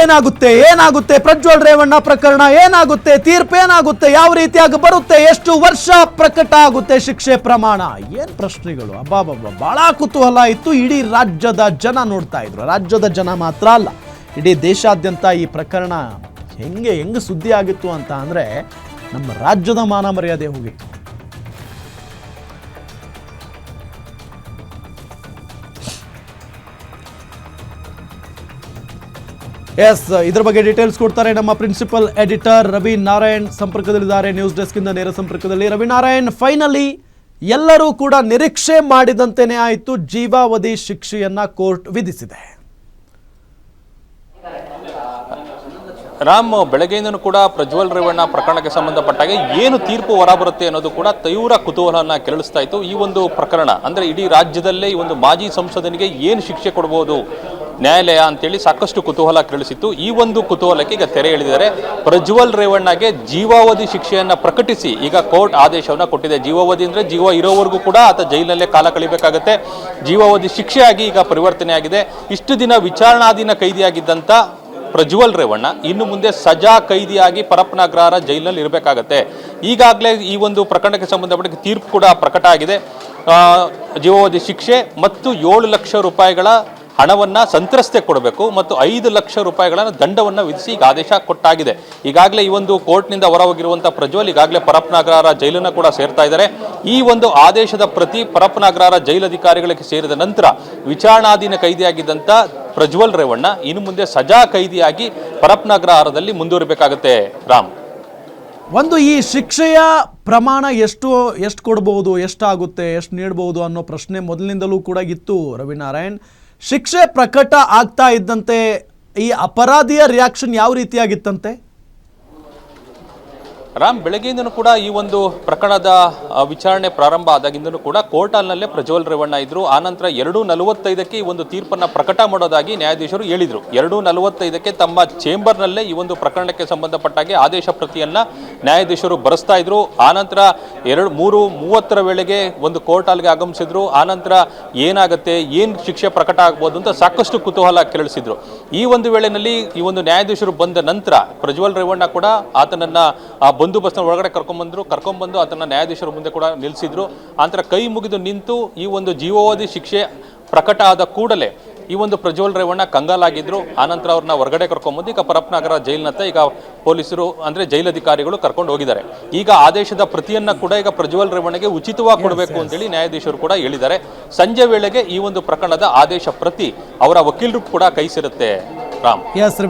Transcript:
ಏನಾಗುತ್ತೆ ಏನಾಗುತ್ತೆ? ಪ್ರಜ್ವಲ್ ರೇವಣ್ಣ ಪ್ರಕರಣ ಏನಾಗುತ್ತೆ? ತೀರ್ಪು ಏನಾಗುತ್ತೆ? ಯಾವ ರೀತಿಯಾಗಿ ಬರುತ್ತೆ? ಎಷ್ಟು ವರ್ಷ ಪ್ರಕಟ ಆಗುತ್ತೆ ಶಿಕ್ಷೆ ಪ್ರಮಾಣ? ಏನ್ ಪ್ರಶ್ನೆಗಳು? ಅಬ್ಬಾಬಬ್ಬ ಬಹಳ ಕುತೂಹಲ ಇತ್ತು. ಇಡೀ ರಾಜ್ಯದ ಜನ ನೋಡ್ತಾ ಇದ್ರು. ರಾಜ್ಯದ ಜನ ಮಾತ್ರ ಅಲ್ಲ, ಇಡೀ ದೇಶಾದ್ಯಂತ ಈ ಪ್ರಕರಣ ಹೆಂಗೆ ಹೆಂಗೆ ಸುದ್ದಿ ಆಗಿತ್ತು ಅಂತ ಅಂದ್ರೆ ನಮ್ಮ ರಾಜ್ಯದ ಮಾನ ಮರ್ಯಾದೆ ಹೋಗಿತ್ತು. ಎಸ್ ಇದರ ಬಗ್ಗೆ ಡೀಟೇಲ್ಸ್ ಕೊಡ್ತಾರೆ ನಮ್ಮ ಪ್ರಿನ್ಸಿಪಲ್ ಎಡಿಟರ್ ರವಿ ನಾರಾಯಣ್ ಸಂಪರ್ಕದಲ್ಲಿದ್ದಾರೆ. ನ್ಯೂಸ್ ಡೆಸ್ಕ್ ಇಂದ ನೇರ ಸಂಪರ್ಕದಲ್ಲಿ ರವಿ ನಾರಾಯಣ್. ಫೈನಲಿ ಎಲ್ಲರೂ ಕೂಡ ನಿರೀಕ್ಷೆ ಮಾಡಿದಂತೆಯೇ ಆಯಿತು. ಜೀವಾವಧಿ ಶಿಕ್ಷೆಯನ್ನ ಕೋರ್ಟ್ ವಿಧಿಸಿದೆ. ರಾಮ್, ಬೆಳಗ್ಗೆಯಿಂದನೂ ಕೂಡ ಪ್ರಜ್ವಲ್ ರೇವಣ್ಣ ಪ್ರಕರಣಕ್ಕೆ ಸಂಬಂಧಪಟ್ಟಾಗೆ ಏನು ತೀರ್ಪು ಹೊರಬರುತ್ತೆ ಅನ್ನೋದು ಕೂಡ ತೀವ್ರ ಕುತೂಹಲನ ಕೆರಳಿಸ್ತಾ ಇತ್ತು. ಈ ಒಂದು ಪ್ರಕರಣ, ಅಂದ್ರೆ ಇಡೀ ರಾಜ್ಯದಲ್ಲೇ ಈ ಒಂದು ಮಾಜಿ ಸಂಸದನಿಗೆ ಏನು ಶಿಕ್ಷೆ ಕೊಡಬಹುದು ನ್ಯಾಯಾಲಯ ಅಂತೇಳಿ ಸಾಕಷ್ಟು ಕುತೂಹಲ ಕೇಳಿಸಿತ್ತು ಈ ಒಂದು ಕುತೂಹಲಕ್ಕೆ ಈಗ ತೆರೆ ಎಳೆದಿದ್ದಾರೆ. ಪ್ರಜ್ವಲ್ ರೇವಣ್ಣಗೆ ಜೀವಾವಧಿ ಶಿಕ್ಷೆಯನ್ನು ಪ್ರಕಟಿಸಿ ಈಗ ಕೋರ್ಟ್ ಆದೇಶವನ್ನು ಕೊಟ್ಟಿದೆ. ಜೀವಾವಧಿ ಅಂದರೆ ಜೀವ ಇರೋವರೆಗೂ ಕೂಡ ಆತ ಜೈಲಿನಲ್ಲೇ ಕಾಲ ಕಳಿಬೇಕಾಗತ್ತೆ. ಜೀವಾವಧಿ ಶಿಕ್ಷೆಯಾಗಿ ಈಗ ಪರಿವರ್ತನೆಯಾಗಿದೆ ಇಷ್ಟು ದಿನ ವಿಚಾರಣಾಧೀನ ಕೈದಿಯಾಗಿದ್ದಂಥ ಪ್ರಜ್ವಲ್ ರೇವಣ್ಣ ಇನ್ನು ಮುಂದೆ ಸಜಾ ಕೈದಿಯಾಗಿ ಪರಪ್ಪನಗ್ರಹಾರ ಜೈಲಿನಲ್ಲಿ ಇರಬೇಕಾಗತ್ತೆ. ಈಗಾಗಲೇ ಈ ಒಂದು ಪ್ರಕರಣಕ್ಕೆ ಸಂಬಂಧಪಟ್ಟ ತೀರ್ಪು ಕೂಡ ಪ್ರಕಟ ಆಗಿದೆ. ಜೀವಾವಧಿ ಶಿಕ್ಷೆ ಮತ್ತು ಏಳು ಲಕ್ಷ ರೂಪಾಯಿಗಳ ಹಣವನ್ನ ಸಂತ್ರಸ್ತೆ ಕೊಡಬೇಕು ಮತ್ತು ಐದು ಲಕ್ಷ ರೂಪಾಯಿಗಳನ್ನು ದಂಡವನ್ನು ವಿಧಿಸಿ ಈಗ ಆದೇಶ ಕೊಟ್ಟಾಗಿದೆ. ಈಗಾಗಲೇ ಈ ಒಂದು ಕೋರ್ಟ್ನಿಂದ ಹೊರಹೋಗಿರುವಂತಹ ಪ್ರಜ್ವಲ್ ಈಗಾಗಲೇ ಪರಪ್ಪನಗ್ರಹಾರ ಜೈಲನ್ನು ಕೂಡ ಸೇರ್ತಾ ಇದ್ದಾರೆ. ಈ ಒಂದು ಆದೇಶದ ಪ್ರತಿ ಪರಪ್ಪನಗ್ರಹಾರ ಜೈಲಧಿಕಾರಿಗಳಿಗೆ ಸೇರಿದ ನಂತರ ವಿಚಾರಣಾಧೀನ ಕೈದಿಯಾಗಿದ್ದಂಥ ಪ್ರಜ್ವಲ್ ರೇವಣ್ಣ ಇನ್ನು ಮುಂದೆ ಸಜಾ ಕೈದಿಯಾಗಿ ಪರಪ್ಪನಗ್ರಹಾರದಲ್ಲಿ ಮುಂದುವರಿಬೇಕಾಗುತ್ತೆ ರಾಮ್. ಒಂದು ಈ ಶಿಕ್ಷೆಯ ಪ್ರಮಾಣ ಎಷ್ಟು ಎಷ್ಟು ಕೊಡ್ಬೋದು, ಎಷ್ಟಾಗುತ್ತೆ, ಎಷ್ಟು ನೀಡ್ಬೋದು ಅನ್ನೋ ಪ್ರಶ್ನೆ ಮೊದಲಿನಿಂದಲೂ ಕೂಡ ಇತ್ತು ರವಿನಾರಾಯಣ್. ಶಿಕ್ಷೆ ಪ್ರಕಟ ಆಗ್ತಾ ಇದ್ದಂತೆ ಈ ಅಪರಾಧಿಯ ರಿಯಾಕ್ಷನ್ ಯಾವ ರೀತಿಯಾಗಿತ್ತಂತೆ? ರಾಮ್, ಬೆಳಗ್ಗೆಯಿಂದನೂ ಕೂಡ ಈ ಒಂದು ಪ್ರಕರಣದ ವಿಚಾರಣೆ ಪ್ರಾರಂಭ ಆದಾಗಿಂದನೂ ಕೂಡ ಕೋರ್ಟ್ ಹಾಲ್ನಲ್ಲೇ ಪ್ರಜ್ವಲ್ ರೇವಣ್ಣ ಇದ್ರು. ಆನಂತರ ಎರಡು ನಲವತ್ತೈದಕ್ಕೆ ಈ ಒಂದು ತೀರ್ಪನ್ನು ಪ್ರಕಟ ಮಾಡೋದಾಗಿ ನ್ಯಾಯಾಧೀಶರು ಹೇಳಿದರು. ಎರಡು ನಲವತ್ತೈದಕ್ಕೆ ತಮ್ಮ ಚೇಂಬರ್ನಲ್ಲೇ ಈ ಒಂದು ಪ್ರಕರಣಕ್ಕೆ ಸಂಬಂಧಪಟ್ಟಾಗೆ ಆದೇಶ ಪ್ರತಿಯನ್ನು ನ್ಯಾಯಾಧೀಶರು ಬರೆಸ್ತಾ ಇದ್ರು. ಆನಂತರ ಎರಡು, ಮೂರು, ಮೂವತ್ತರ ವೇಳೆಗೆ ಒಂದು ಕೋರ್ಟ್ ಹಾಲ್ಗೆ ಆಗಮಿಸಿದ್ರು ಆನಂತರ ಏನಾಗುತ್ತೆ, ಏನು ಶಿಕ್ಷೆ ಪ್ರಕಟ ಆಗ್ಬೋದು ಅಂತ ಸಾಕಷ್ಟು ಕುತೂಹಲ ಕೆರಳಿಸಿದ್ರು. ಈ ಒಂದು ವೇಳೆನಲ್ಲಿ ಈ ಒಂದು ನ್ಯಾಯಾಧೀಶರು ಬಂದ ನಂತರ ಪ್ರಜ್ವಲ್ ರೇವಣ್ಣ ಕೂಡ ಆತನನ್ನ ಬಂದೋಬಸ್ತ್ನ ಒಳಗಡೆ ಕರ್ಕೊಂಡ್ಬಂದ್ರು ಕರ್ಕೊಂಡ್ಬಂದು ಆತನ ನ್ಯಾಯಾಧೀಶರ ಮುಂದೆ ಕೂಡ ನಿಲ್ಲಿಸಿದ್ರು. ಆನಂತರ ಕೈ ಮುಗಿದು ನಿಂತು ಈ ಒಂದು ಜೀವಾವಧಿ ಶಿಕ್ಷೆ ಪ್ರಕಟ ಆದ ಕೂಡಲೇ ಈ ಒಂದು ಪ್ರಜ್ವಲ್ ರೇವಣ್ಣ ಕಂಗಾಲಾಗಿದ್ರು. ಆನಂತರ ಅವ್ರನ್ನ ಹೊರಗಡೆ ಕರ್ಕೊಂಡ್ಬಂದು ಈಗ ಪರಪ್ಪನಗರ ಜೈಲಿನತ್ತ ಈಗ ಪೊಲೀಸರು ಅಂದ್ರೆ ಜೈಲಧಿಕಾರಿಗಳು ಕರ್ಕೊಂಡು ಹೋಗಿದ್ದಾರೆ. ಈಗ ಆದೇಶದ ಪ್ರತಿಯನ್ನ ಕೂಡ ಈಗ ಪ್ರಜ್ವಲ್ ರೇವಣ್ಣಗೆ ಉಚಿತವಾಗಿ ಕೊಡಬೇಕು ಅಂತೇಳಿ ನ್ಯಾಯಾಧೀಶರು ಕೂಡ ಹೇಳಿದ್ದಾರೆ. ಸಂಜೆ ವೇಳೆಗೆ ಈ ಒಂದು ಪ್ರಕರಣದ ಆದೇಶ ಪ್ರತಿ ಅವರ ವಕೀಲರು ಕೂಡ ಕೈ ಸೇರುತ್ತೆ. ರಾಮ್.